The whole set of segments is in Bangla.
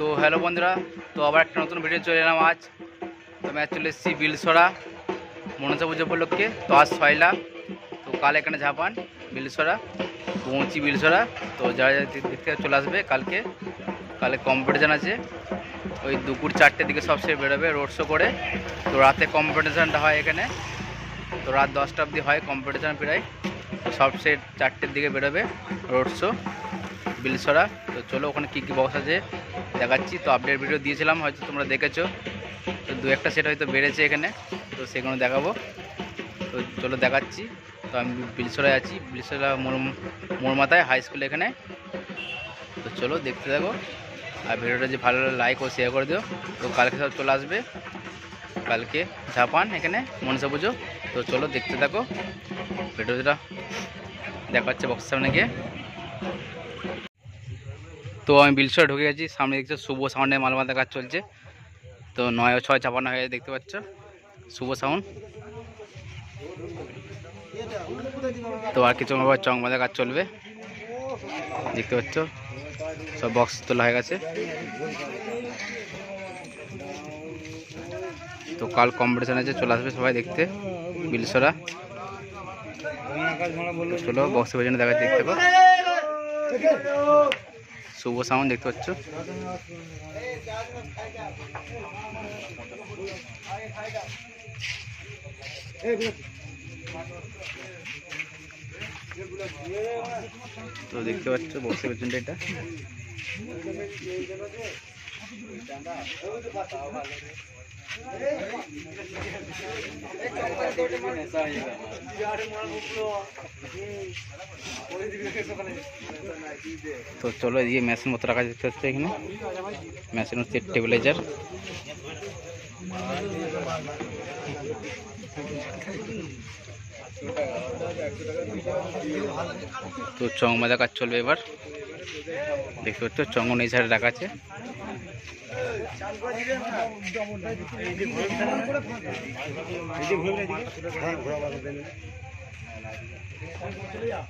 তো হ্যালো বন্ধুরা, তো আবার একটা নতুন ভিডিও চলে এলাম আজ। তো আমি চলে এসেছি বিলসরা, মনসা পুজো উপলক্ষে, তো আজ ছয়লা তো কাল এখানে ঝাপান, বিলসরা, পৌঁছি বিলসরা। তো যারা যারা থেকে চলে আসবে কালকে, কালে কম্পিটিশান আছে। ওই দুপুর চারটের দিকে সব সে বেরোবে রোড শো করে। তো রাতে কম্পিটিশানটা হয় এখানে। তো রাত দশটা অবধি হয় কম্পিটিশান প্রায়। সব সেট চারটের দিকে বেরোবে রোড শো বিলসরা তো চলো ওখানে কী কী বক্স আছে দেখাচ্ছি। তো আপডেট ভিডিও দিয়েছিলাম, হয়তো তোমরা দেখেছ। তো দু একটা সেট হয়তো বেড়েছে এখানে। তো সেগুলো দেখাবো। তো চলো দেখাচ্ছি। তো আমি বিলসরায় আছি। বিলসরা মোর মোর মাথায় হাই স্কুল এখানে। তো চলো দেখতে থাকো। আর ভিডিওটা যে ভালো লাইক ও শেয়ার করে দিও। তো কালকে সব চলে আসবে। কালকে ঝাপান এখানে, মনসা পুজো। তো চলো দেখতে থাকো। ভিডিওটা দেখাচ্ছে বক্স সামনে গিয়ে। তো আমি বিলসরে ঢুকে গেছি, সামনে দেখছ শুভ সাউন্ডে মাল মাথা কাজ চলছে। তো নয় ছয় চাপানো হয়ে দেখতে পাচ্ছ? শুভ সাউন্ড। তো আর কিছু আবার চং বাঁধা কাজ চলবে। দেখতে পাচ্ছ? সব বক্স তোলা হয়ে গেছে। তো কাল কম্পিটিশন আছে, চলে আসবে সবাই দেখতে বিলসরা চলো বক্সের পেছনে দেখা দেখতে পাবো শুভ সাউন্ড দেখতে পাচ্ছ? তো দেখতে পাচ্ছ বসে পেছনটা এটা। তো চলো এদিকে মেশিন মতো রাখা দেখতে পাচ্ছ এখানে। মেশিন হচ্ছে টেবিলাইজার। তো চং বাঁধা কাজ চলবে এবার। দেখতে পাচ্ছ চঙ্গন এই সাইডে রাখা আছে।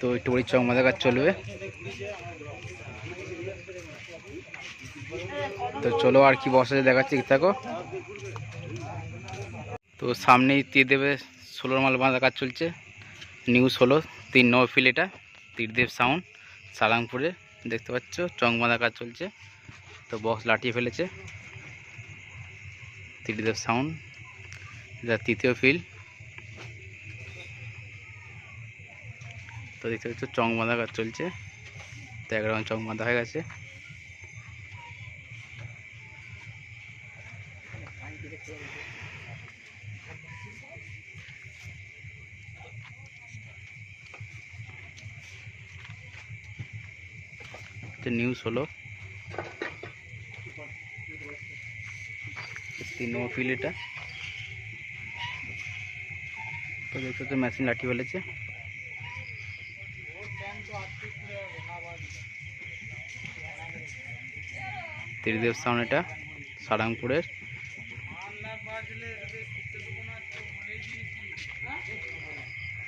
তো একটু বড়ি চং বাঁধা কাজ চলবে। তো চলো আর কি বসে দেখাচ্ছি থাকো তো সামনেই তীর দেবে ষোলোর মাল বাঁধা কাজ চলছে। নিউ ষোলো তিন নয় ফিল এটা সাউন্ড সালাংপুরে দেখতে পাচ্ছ চং বাঁধা কাজ চলছে। তো বক্স লাঠিয়ে ফেলেছে। তীরদেব সাউন্ড, এটা তৃতীয় ফিল তো দেখতে পাচ্ছ চং বাঁধা চলছে। তো রাউন্ড চং বাঁধা হয়ে গেছে। নিউজ হলো। তিন নম্বর ফিল এটা। তো দেখতে তো মেশিন লাঠি ফেলেছে। ত্রিদেব সাউন্ড এটা, সারাংপুরের।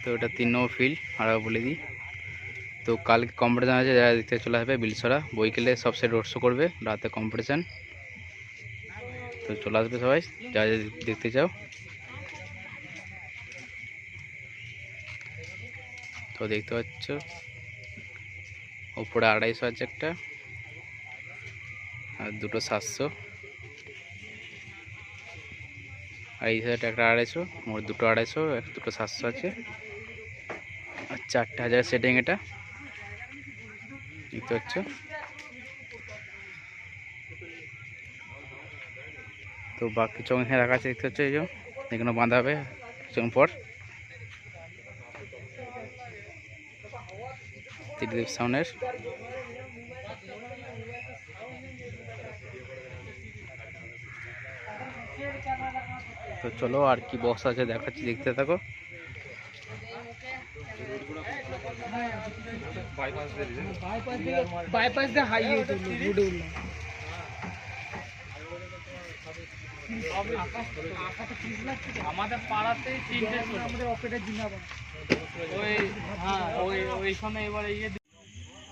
তো এটা তিন নম্বর ফিল্ড আর বলে দিই। তো কালকে কম্পিটিশান আছে, যারা দেখতে চলে আসবে, বিলসরা। বইকেলে সব সাইড রোড শো করবে, রাতে কম্পিটিশান তো চলে আসবে সবাই। যা যা দেখতে চাও। তো দেখতে পাচ্ছ ওপরে আড়াইশো আছে একটা, আর দুটো সাতশো। আর এই সাইড একটা আড়াইশো, মোট দুটো আড়াইশো, এক দুটো সাতশো আছে। আর চারটে হাজার সেটিং এটা। দেখতে পাচ্ছ? তো বাকি চং এখানে রাখা আছে, দেখতে পাচ্ছ এই যে, এখানে বাঁধা হবে চং পর। ত্রিদেব তো চলো আর কি বক্স আছে দেখাচ্ছি, দেখতে থাকো। বাইপাস হাইয়ে চলল রোডে আমাদের হ্যাঁ ইয়ে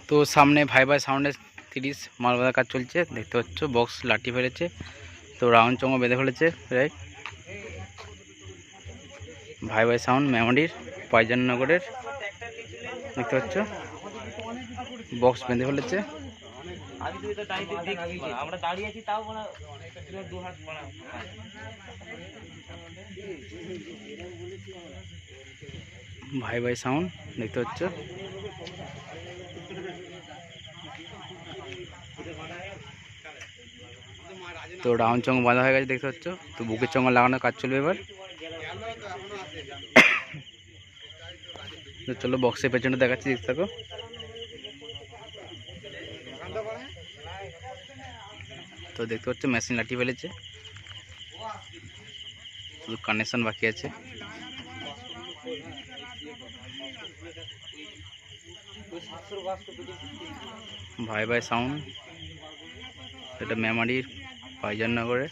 তো সামনে ভাই ভাই সাউন্ডের তিরিশ মাল বাঁধার কাজ চলছে, দেখতে পাচ্ছ বক্স লাঠি ফেলেছে, তো রাউন্ড চঙ্গ বেঁধে ফেলেছে প্রায় ভাই ভাই সাউন্ড মেমোরির পাইজাননগরের দেখতে পাচ্ছ বক্স বেঁধে ফেলেছে। আমি তুই তো দাঁড়িয়ে দেখছি না। আমরা দাঁড়িয়ে আছি তাও মানে দু হাত মানে ভাই ভাই সাউন্ড দেখতে পাচ্ছ? তো রাউন্ড চং বাঁধা হয়ে গেছে দেখতে পাচ্ছ? তো বুকের চঙ্গ লাগানোর কাজ চলবে এবার। তো চলো বক্সের পেছনে দেখাচ্ছি দেখতে থাকো। তো দেখতে পাচ্ছ মেশিন লাঠি ফেলেছে। শুধু কানেকশন বাকি আছে। ভাই ভাই সাউন্ড এটা মেমারির পাইজাননগরে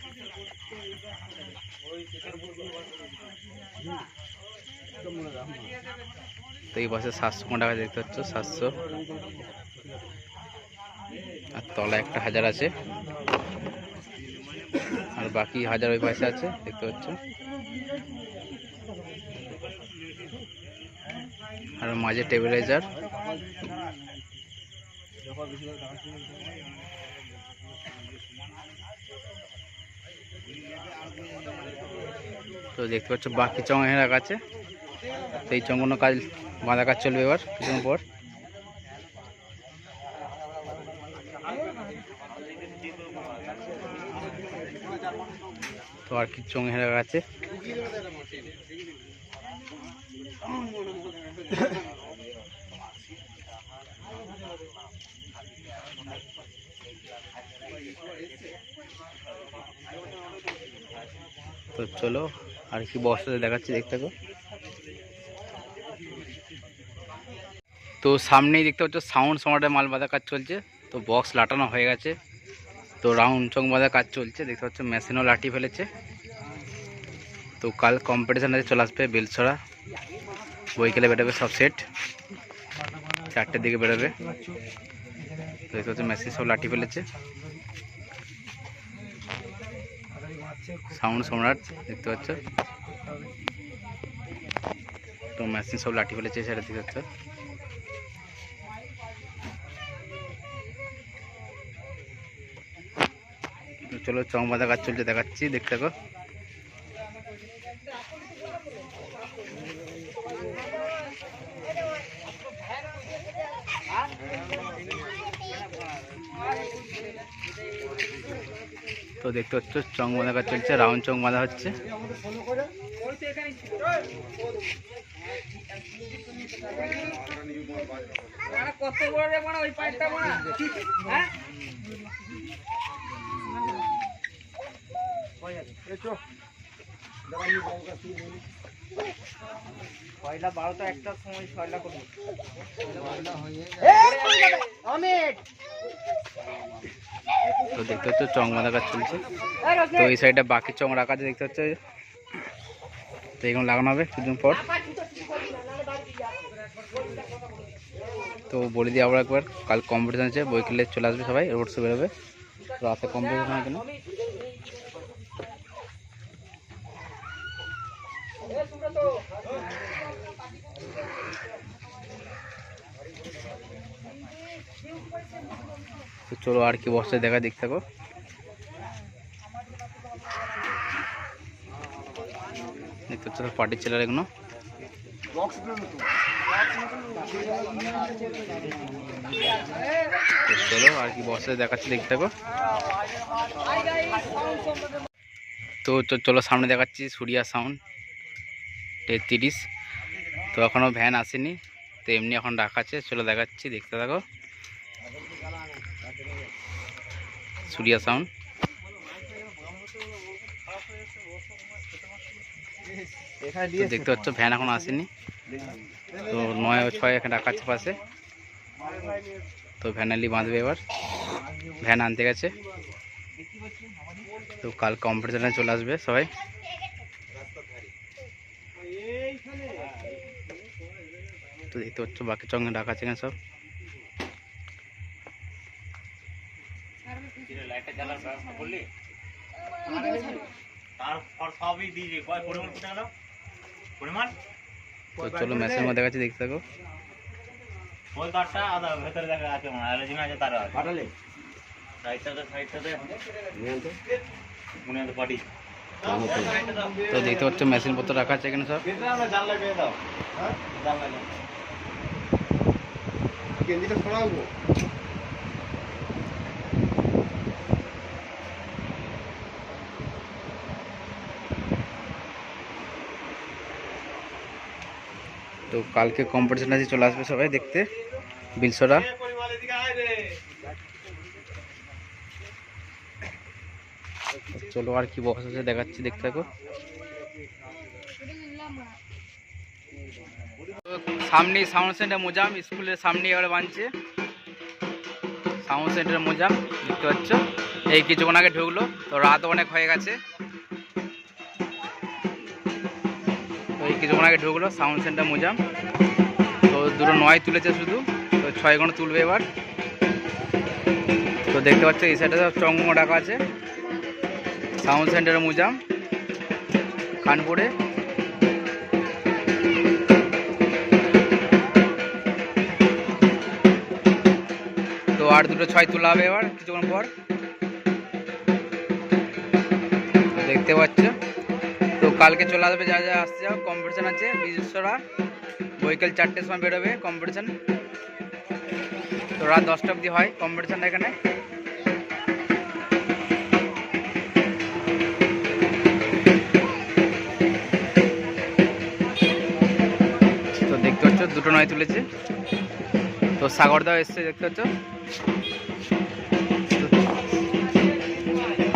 তো এই পাশে সাতশো টাকা দেখতে পাচ্ছ, সাতশো। আর তলা একটা হাজার আছে। আর বাকি হাজার ওই পাশে আছে, দেখতে পাচ্ছ। আর মাঝে টেবিলাইজার। তো দেখতে পাচ্ছ, বাকি চং হেরা আছে তো এই চঙ্গনো কাজ বাঁধা কাজ চলবে এবার, কিছুক্ষণ পর। তো আর কি চং হেরা আছে তো চলো, আর কি বস্তাতে দেখাচ্ছি, দেখতে তো সামনেই দেখতে পাচ্ছ, সাউন্ড সমাটের মাল বাঁধা কাজ চলছে। তো বক্স লাটানো হয়ে গেছে। তো রাউন্ড চং বাঁধা কাজ চলছে, দেখতে পাচ্ছ মেশিনও লাঠি ফেলেছে। তো কাল কম্পিটিশানে চলে আসবে বেলছড়া। বইকেলে বেরোবে সব সেট চারটের দিকে বেরোবে। দেখতে পাচ্ছ মেশিন সব লাঠি ফেলেছে। সাউন্ড সম্রাট, দেখতে পাচ্ছ। তো মেশিন সব লাঠি ফেলেছে, সেটা দেখতে পাচ্ছ। চলো, চং বাঁধা কাজ চলছে, দেখাচ্ছি, দেখতে থাকো। তো দেখতে পাচ্ছ, চং বাঁধা কাজ চলছে, রাউন্ড চং বাঁধা হচ্ছে। কত বড় মানে ওই মানে হ্যাঁ পয়লা বারোটা একটার সময় ছয়লা করব। তো দেখতে পাচ্ছ চং বাঁধা কাজ চলছে। তো এই সাইডে বাকি চং রাখা দেখতে পাচ্ছ। তো এগুলো লাগানো হবে কিছুদিন পর। তো বলে দিই আবার একবার কাল কম্পিটিশন আছে বই কিনলে চলে আসবে সবাই রোড শো বেরোবে। রাতে কম্পিটিশন হয় কেন তো চলো আর কি বস্তায় দেখা দেখতে থাকো। দেখতে পাচ্ছ পার্টির ছেলেরা এগুলো চলো আর কি বস্তায় দেখাচ্ছি দেখতে থাকো। তো চলো সামনে দেখাচ্ছি সুরিয়া সাউন্ড তেত্রিশ। তো এখনও ভ্যান আসেনি, তো এমনি এখন রাখা আছে, চলো দেখাচ্ছি, দেখতে থাকো। সুরিয়া সাউন্ড দেখতে পাচ্ছ ভ্যান এখন আসেনি। তো নয় ও ছয় এখানে রাখা আছে পাশে। তো ভ্যানালি বাঁধবে এবার। ভ্যান আনতে গেছে। তো কাল কম্পিটিশনে চলে আসবে সবাই। তো দেখতে পাচ্ছ বাকি চঙ্গে রাখা আছে সব। করলি? তারপর সবই দিয়েছি কয় পরিমাণ কোথায় গেল? পরিমাণ? তো চলো মেসের মধ্যে দেখাচ্ছি দেখতে থাকো। ওই কাঠটা আদা ভেতরে দেখা আছে মনে হয়। অ্যালোজিন আছে তার আছে। পাঠালে? সাইডটাতে সাইডটাতে। মনে হয় পাটি। তো দেখতে পাচ্ছ মেশিন পত্র রাখা আছে এখানে সব। জানলা পেয়ে দাও হ্যাঁ জানলা কেন্দ্রটা ছড়াবো তো কালকে কম্পিটিশন আছে, চলে আসবে সবাই দেখতে। বিলসরা। চলো আর কি বক্স আছে, দেখাচ্ছি, দেখতে থাকো। সামনে সাউন্ড সেন্টার মোজাম, স্কুলের সামনে এবারে বানছে। সাউন্ড সেন্টার মোজাম, দেখতে পাচ্ছ? এই কিছুক্ষণ আগে ঢুকলো, তো রাত অনেক হয়ে গেছে। এই কিছুক্ষণ আগে ঢুকলো সাউন্ড সেন্টার মোজাম। তো দুটো নয় তুলেছে শুধু, তো ছয় ঘণ্টা তুলবে এবার। তো দেখতে পাচ্ছ, এই সাইডে সব চঙ্গ ডাকা আছে। সাউন্ড সেন্টার মুজাম, কানপুরে। তো আর দুটো ছয় তোলা হবে এবার, কিছুক্ষণ পর। দেখতে পাচ্ছ কালকে চলে আসবে, যা যা আসছে যাও কম্পিটিশন আছে বিশেষরা বৈকাল চারটের সময় বেরোবে কম্পিটিশন তো রাত দশটা অবধি হয় কম্পিটিশনটা এখানে। তো দেখতে পাচ্ছ, দুটো নয় তুলেছে। তো সাগরদাও এসছে, দেখতে পাচ্ছ।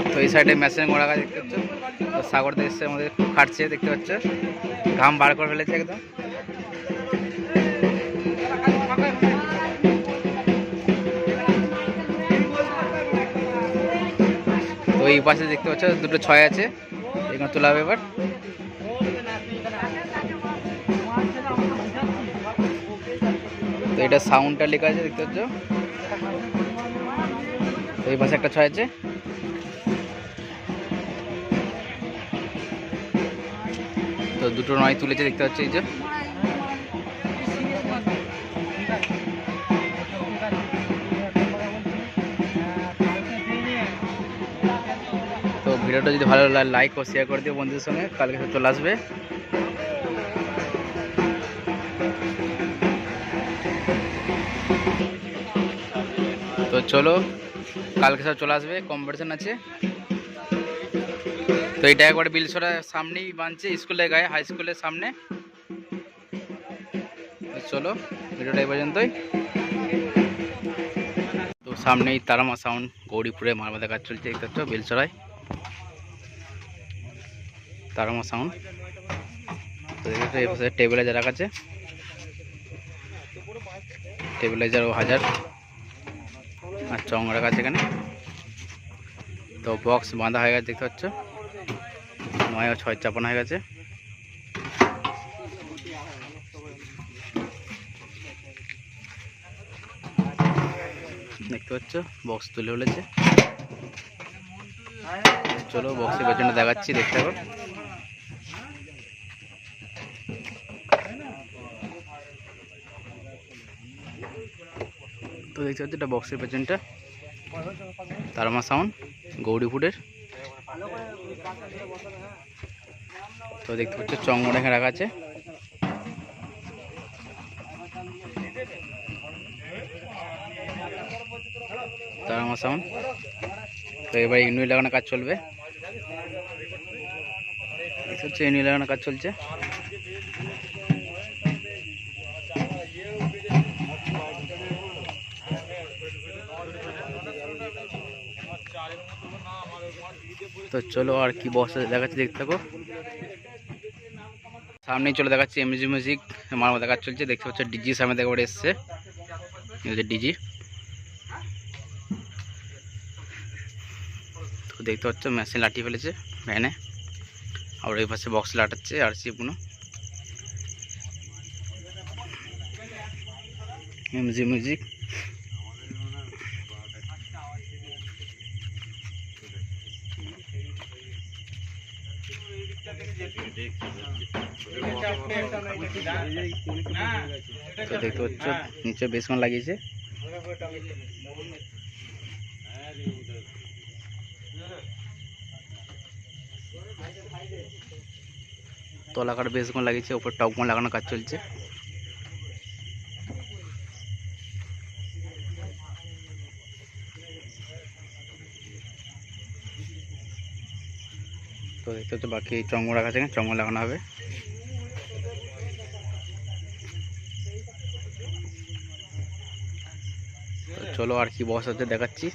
তো- এই সাইডে মেশিন গাছ দেখতে পাচ্ছ। তো সাগরদা এসছে আমাদের, খুব খাটছে, দেখতে পাচ্ছ। ঘাম বার করে ফেলেছে একদম। তো এই পাশে দেখতে পাচ্ছ, দুটো ছয় আছে। এখানে তোলা হবে এবার। তো এটা সাউন্ডটা লেখা আছে, দেখতে পাচ্ছ। তো এই পাশে একটা ছয় আছে। তো দুটো নয় তুলেছে, দেখতে পাচ্ছি এই যে। তো ভিডিওটা যদি ভালো লাগে লাইক ও শেয়ার করে দিও বন্ধুদের সঙ্গে। কালকে চলে আসবে। তো চলো, কালকে সব চলে আসবে, কম্পিটিশন আছে। তো এটা একবার বিলসরা সামনেই বানছে, স্কুলের গায়ে হাই স্কুলের সামনে। চলো, ভিডিওটা এই পর্যন্তই। তো সামনেই তারামা সাউন্ড গৌরীপুরে মারমাদা কাজ চলছে, দেখতে পাচ্ছ বেলসরায় তারামা সাউন্ড তো দেখতে টেবিলাইজার রাখা আছে টেবিলাইজার ও হাজার, আর চং রাখা আছে এখানে। তো বক্স বাঁধা হয়ে গেছে, দেখতে পাচ্ছ। নয়, ছয় চাপানো হয়ে গেছে। দেখতে পাচ্ছ বক্স তুলে ফেলেছে। চলো বক্সের পেছনে দেখাচ্ছি, দেখতে পাবো তো দেখতে পাচ্ছি, এটা বক্সের পেছনটা। তারমা সাউন্ড গৌরীপুরের। তো দেখতে পাচ্ছ চঙ্গন এখানে রাখা আছে। সাউন্ড তো এবার ইনুই লাগানোর কাজ চলবে। পাচ্ছ ইনুই লাগানোর কাজ চলছে। তো চলো আর কি আছে দেখাচ্ছি, দেখতে থাকো। সামনেই চলে দেখাচ্ছি এমজি মিউজিক আমার দেখা চলছে, দেখতে পাচ্ছ ডিজি সামনে দেখা করে এসছে। ডিজি তো দেখতে পাচ্ছ মেশিন লাঠিয়ে ফেলেছে ভ্যানে আর ওই পাশে বক্স লাটাচ্ছে, আর সি পুনো। এমজি মিউজিক তো দেখতে পাচ্ছ নিচে বেসন লাগিয়েছে। তলাকার বেসগুন লাগিয়েছে ওপর টপগুলো লাগানোর কাজ চলছে। তো দেখতে হচ্ছে বাকি চঙ্গ রাখা আছে চঙ্গ লাগানো হবে। চলো আর কি বস আছে, দেখাচ্ছি।